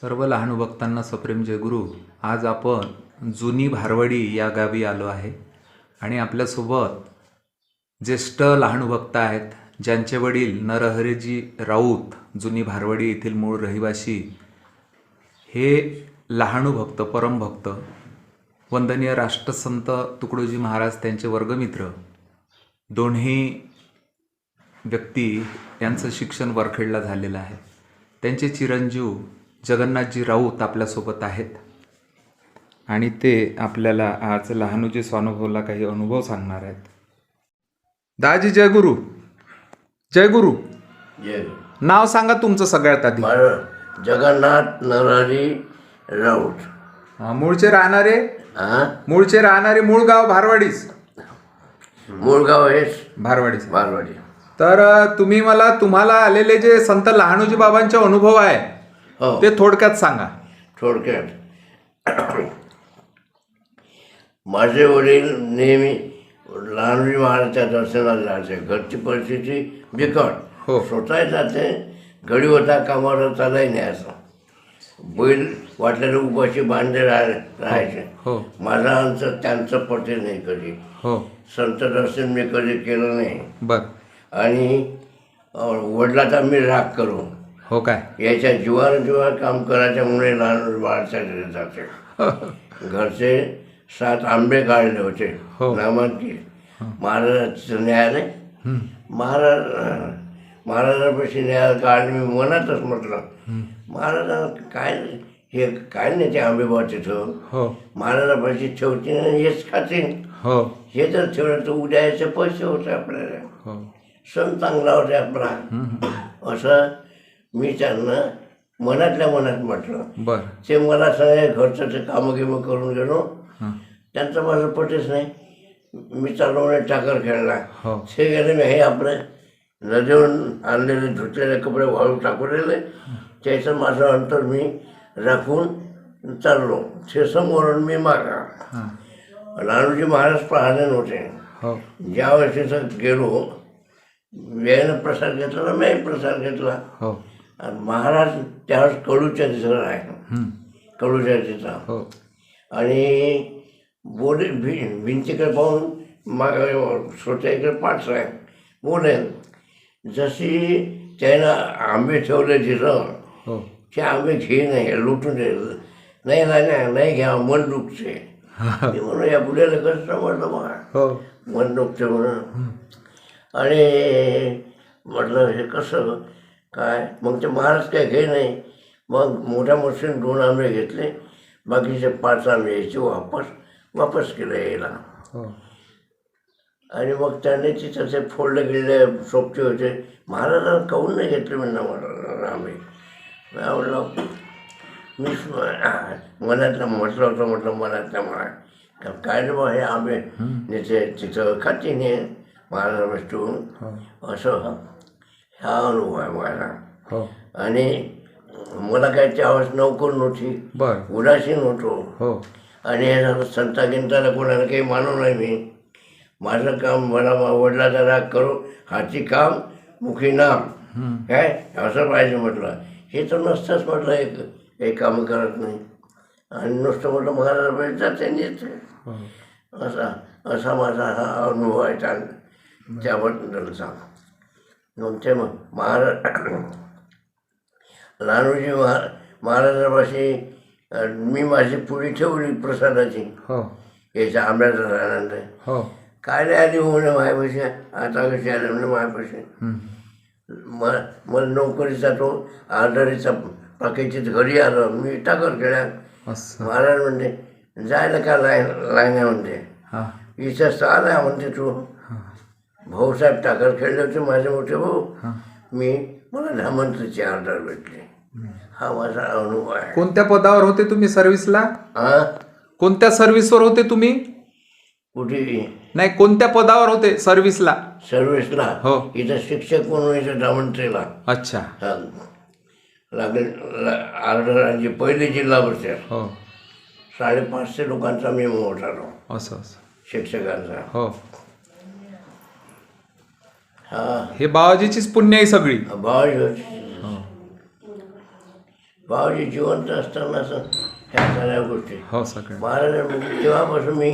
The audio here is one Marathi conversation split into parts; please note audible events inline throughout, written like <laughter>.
सर्व लहान भक्तांना सप्रेम जयगुरु आज आपण जुनी भारवडी या गावी आलो आहे आणि आपल्यासोबत ज्येष्ठ लहान भक्त आहेत ज्यांचे वडील नरहरीजी राऊत जुनी भारवडी येथील मूळ रहिवासी हे लहानू भक्त परमभक्त वंदनीय राष्ट्रसंत तुकडोजी महाराज त्यांचे वर्गमित्र. दोन्ही व्यक्ती यांचं शिक्षण वरखेडला झालेलं आहे. त्यांचे चिरंजीव जगन्नाथजी राऊत आपल्यासोबत आहेत. आणि ते आपल्याला आज लहानूजी स्वानुभवला काही अनुभव सांगणार आहेत. दाजी जयगुरु जयगुरु जय नाव सांगा तुमचं सगळ्यात आधी. जगन्नाथ नरहरी राऊत. मूळचे राहणारे? मूळचे राहणारे मूळ गाव भारवाडीच. मूळगाव हेच. भारवाडीच. बारवाडी तर अं, तुम्ही मला तुम्हाला आलेले जे संत लहानूजी बाबांचे अनुभव आहे हो. ते थोडक्यात सांगा. थोडक्यात. माझे वडील नेहमी लहानजी महाराजच्या दर्शनाला जायचे. घरची परिस्थिती बिकट. हो. स्वतः जाते घडी होता कामावर चालाय न्यायचं बैल वाटलेले उपाशी बांधले राह राहायचे. हो माझा अंत त्यांचं पटे नाही कधी. हो. संत दर्शन मी कधी केलं नाही. बर. आणि अं, वडिलाचा मी राग करू हो काय? याच्या जीवावर जीवावर काम करायच्यामुळे लहान घरी जाते. <laughs> घरचे सात आंबे काढले होते. हो. नामांकी महाराजाचं न्यायालय. महाराज महाराजापाशी न्यायालय काढले मी मनातच म्हटलं महाराजांना काय हे काय नाही ते आंबे बा तिथं हो. महाराजापाशी ठेवतील आणि हेच खातील हो. हे जर ठेवलं तर उद्या याचे पैसे होते आपल्याला. हो. सण चांगला होता आपला. असं मी त्यांना मनातल्या मनात म्हटलं. बर. ते मला सगळे घरचं ते कामं गिमं करून गेलो. त्यांचं माझं पटेच नाही. मी चालू म्हणे टाकर खेळला. हो. ते गेले मी हे आपले नदीवरून आणलेले धुतलेले कपडे वाळू टाकलेले त्याचं माझं अंतर मी राखून चाललो. ते समोरून मी मागा. नानूजी महाराज पाहले नव्हते. हो. ज्या वेळेस तिथं गेलो वेळेनं प्रसाद घेतला मी प्रसाद घेतला. हो. महाराज त्यावेळेस कडूच्या तिथं आहे. कडूच्या तिथं हो. आणि बोले भि भिंतीकडे पाहून माग स्वतःकडे पाठ आहे बोले जशी त्यानं आंबे ठेवले तिथं हो. ते आंबे घे नाही लुटून नाही नाही नाही घ्या मन दुखते <laughs> मी म्हणून या बुड्याला कसं समजलं मला हो. मन दुखते म्हणून. आणि म्हटलं हे कसं काय? मग ते महाराज काय घे नाही. मग मोठ्या मशीन दोन आंबे घेतले. बाकीचे पाच आंबे यायचे वापस वापस केले यायला. हो. आणि मग त्याने तिथं ते फोडले गेलेले सोपटे होते. महाराजांना काहून नाही घेतले म्हणणं मला आंबे म्हटलं मी मनातलं म्हटलं होतं म्हटलं मनातलं का- काय रे बा हे आंबे? तिथे तिथं खाते नाही महाराज वस्तू हो. असं हा अनुभव आहे माझा हो. आणि मला काय त्यावेळेस नोकर नव्हती बर. उदासीन होतो हो. आणि हे संता गिंताला कोणाला काही मानू नाही मी. माझं काम मला वडिलाचा राग करू. हाती काम मुखी नाम हं. काय असं पाहिजे म्हटलं. हे तर नसतंच म्हटलं एक एक कामं करत नाही. आणि नुसतं म्हटलं महाराज जाते नेते हो. असा असा माझा हा अनुभव आहे त्या त्याबद्दलचा मग मग महाराज लहानूजी महा महाराजापाशी मी माझी पुरी ठेवली प्रसादाची हो याच्या आंब्याचा आहे हो काय नाही आली हो म्हणे मायापाशी आता कशी आली म्हणे मायापाशी हं. म मला नोकरीचा तो आर्डरीचा पाकिटची घरी आलं मी टाकर असं महाराज म्हणते जायला का लाय लायण्या म्हणते हां इथं चाल म्हणते तू भाऊसाहेब टाकर खेळले होते माझे मोठे भाऊ. मी मला धामंत्रीची ऑर्डर भेटली. हा माझा अनुभव आहे. कोणत्या पदावर होते तुम्ही सर्व्हिसला कोणत्या सर्व्हिसवर होते तुम्ही? कुठे? नाही कोणत्या पदावर होते सर्व्हिसला सर्व्हिसला हो. इथं शिक्षक म्हणून इथं धामंत्रीला अच्छा. लागेल ऑर्डर आणली पहिली जिल्हा परिषद. हो. साडेपाचशे लोकांचा मी मोठालो असं असं. शिक्षकांचा. हो. हा. हे बाबाजीचीच पुण्य आहे सगळी. हो बाबाजी जिवंत असताना असं ह्या सगळ्या गोष्टी. हो सगळं महाराजांमध्ये तेव्हापासून मी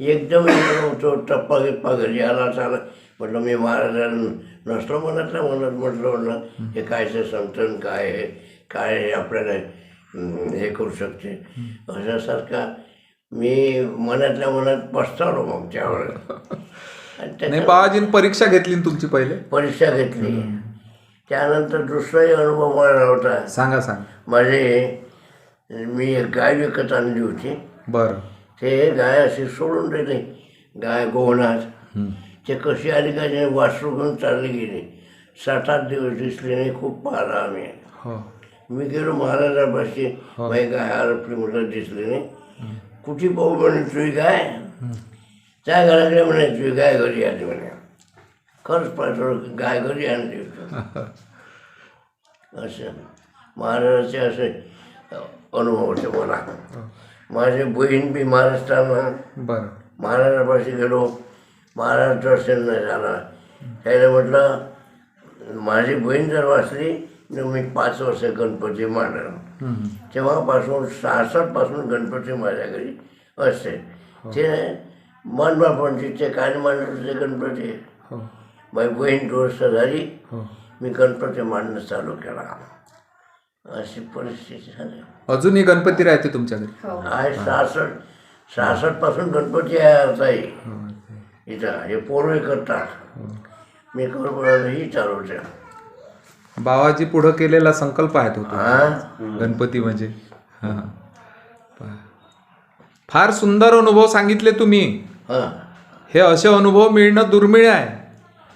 एकदम होतो टप्पा गिप्पा घरी आला चाला. म्हटलं मी महाराजांना नसलो मनातल्या मनात म्हटलं म्हटलं हे कायचं संतन काय आहे? काय हे आपल्याला हे करू शकते? अशासारखा मी मनातल्या मनात पस्तावलो मग त्यावेळेस आणि <laughs> नाही बाबाजीने परीक्षा घेतली ना तुमची पहिले? परीक्षा घेतली. त्यानंतर दुसराही अनुभव मला होता. सांगा सांगा. माझे मी एक गाय विकत आणली होती. बरं. ते गाय अशी सोडून दिली. गाय गोवनात. हम्म. ते कशी आली का ते वासरू घेऊन चालली गेली. सात आठ दिवस दिसले नाही खूप पाहिला आम्ही. हो. मी गेलो महाराजापाशी. माझी गाय हरपली म्हटलं दिसली नाही. कुठे पाहू म्हणे तुझी गाय? त्या घराकडे म्हणे तुझी गाय घरी आली म्हणे. खरंच पाहिजे गाय घरी आणली होती. <laughs> असं महाराजाचे असे अनुभव होते मला. माझी बहीण बी महाराष्ट्राला महाराजापाशी गेलो. महाराज दर्शन नाही झाला. त्याला म्हटलं माझी बहीण जर वाचली तर मी पाच वर्ष गणपती मांडणार. तेव्हापासून सहासष्टपासून गणपती माझ्या घरी असते ते काय मांडत होते गणपती. हो. माझी बहीण दोस्त झाली. हो. मी गणपती मांडणं चालू केला. अशी परिस्थिती झाली. अजूनही गणपती राहते तुमच्या घरी? आहे सहासष्ट सहासष्टपासून गणपती आहे आता हे. इथं हे पोरवे करतात. मी ही चालवते. बाबाजी पुढं केलेला संकल्प आहे तो तो. हा? गणपती म्हणजे. हा. फार सुंदर अनुभव सांगितले तुम्ही. हा. हे असे अनुभव मिळणं दुर्मिळ आहे.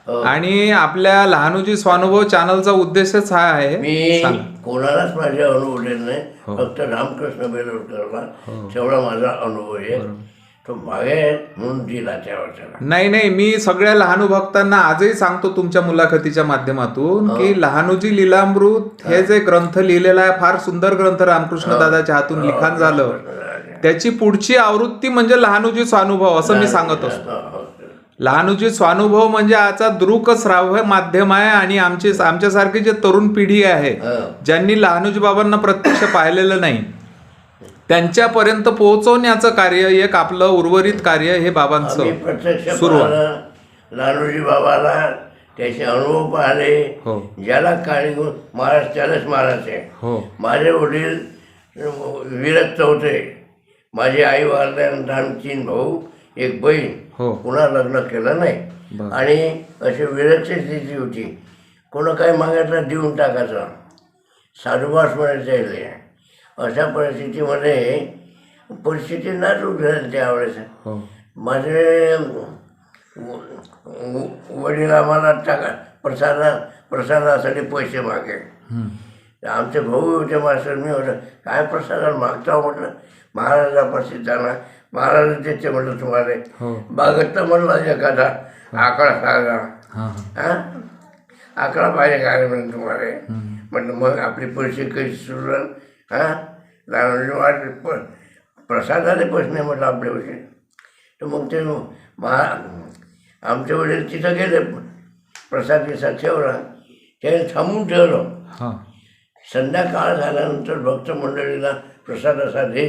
हो. आणि आपल्या लहानूजी स्वानुभव चॅनलचा उद्देशच हा आहे. मी. कोणालाच माझे अनुभव देत नाही. हो. फक्त रामकृष्ण बेलोरकरला तेवढा माझा अनुभव आहे. तो मागे म्हणून दिला त्या वर्षाला. नाही नाही मी सगळ्या लहानू भक्तांना आजही सांगतो तुमच्या मुलाखतीच्या माध्यमातून की लहानूजी लीलामृत हे जे ग्रंथ लिहिलेला आहे फार सुंदर ग्रंथ रामकृष्ण दादाच्या हातून लिखाण झालं. त्याची पुढची आवृत्ती म्हणजे लहानूजी स्वानुभव असं मी सांगत असतो. लहानूजी स्वानुभव म्हणजे आजचा दृक श्राव्य माध्यम आहे आणि आमची आमच्यासारखी जे तरुण पिढी आहे. ज्यांनी लहानूजी बाबांना प्रत्यक्ष पाहिलेलं नाही त्यांच्यापर्यंत पोहोचवण्याचं कार्य एक आपलं उर्वरित कार्य हे बाबांचं सुरू लालूजी बाबाला त्याचे अनुभव पाहिले. हो. ज्याला काळी महाराज त्यालाच महाराज आहे हो. माझे वडील विरक्त होते माझी आई तीन भाऊ एक बहीण हो. पुन्हा लग्न केलं नाही. बरं. आणि अशी विरक्त स्थिती होती. कोणा काही मागितलं देऊन टाकायचं. साधुवास म्हणायचं यायले. अशा परिस्थितीमध्ये परिस्थिती नाजूक झाली त्यावेळेस हो. माझे व- व- वडील आम्हाला टाका प्रसादा प्रसादासाठी पैसे मागे. हम्म. आमचे भाऊ होते मास्टर मी होतं. काय प्रसादाला मागता हो म्हटलं महाराजापाशी जाणार महाराज देते म्हटलं तुम्हाला. हो. बागतला म्हणलं एखादा आकडा सांगा. हां आकडा पाहिजे काय म्हणून तुम्हाला? म्हटलं मग आपली पैसे कशी सुरू हा? लहान वाट प प्रसादाचे पैसे नाही म्हटलं आपले पैसे तर मग ते महा आमचे वडील तिथं गेले. प्रसाद विसाद ठेवला. त्याने थांबून ठेवलं. संध्याकाळ झाल्यानंतर भक्त मंडळीला प्रसाद असा दे.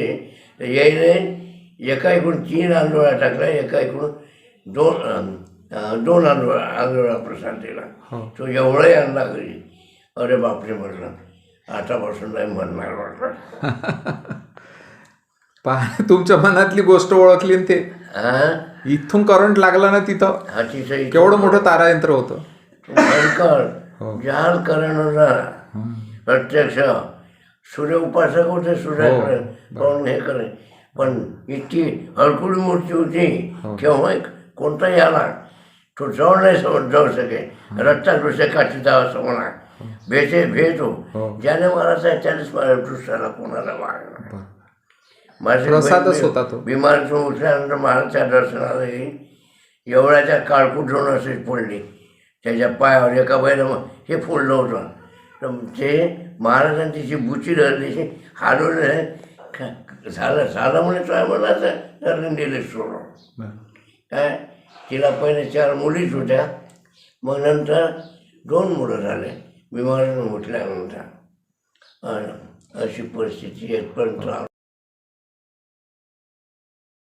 यायने एका इकडून तीन आंदोळा टाकला एका इकडून दोन दोन आंदोळा आंदोळा प्रसाद दिला. हो. तो एवढाही आणला घरी अरे बापरे म्हटलं आतापासून नाही म्हणणार म्हटलं. <laughs> पहा तुमच्या मनातली गोष्ट ओळखली ते. हा इथून करंट लागला ना तिथं. अतिशय केवढं मोठं तारायंत्र होतं. भयंकर हो. जाल करणारा. प्रत्यक्ष. सूर्य उपासक होते सूर्याकडे पाहून हे करे. पण इतकी हलकुडी मूर्ती होती केव्हा कोणताही आला तो जाऊन नाही समज जाऊ शके रक्तात विषय काठी जावं असं म्हणा भेटे भेटो हो. ज्याने मारायचा त्यानेच मला दुसऱ्याला कोणाला मारला बरं. माझी होता तो. बिमारीतून उठल्यानंतर महाराजच्या दर्शनाला गेली एवढ्याच्या काळकूट जाऊन अशी पडली त्याच्या पायावर एका बाईला हे फोडलं होतं. तर ते महाराजांची जी बुची धरली हालवलं झालं झालं म्हणे तो म्हणायचं धरून दिले सोडून. काय? तिला पहिले चार मुलीच होत्या मग नंतर दोन मुलं झाले बिमारीनं उठल्यानंतर. अशी परिस्थिती पण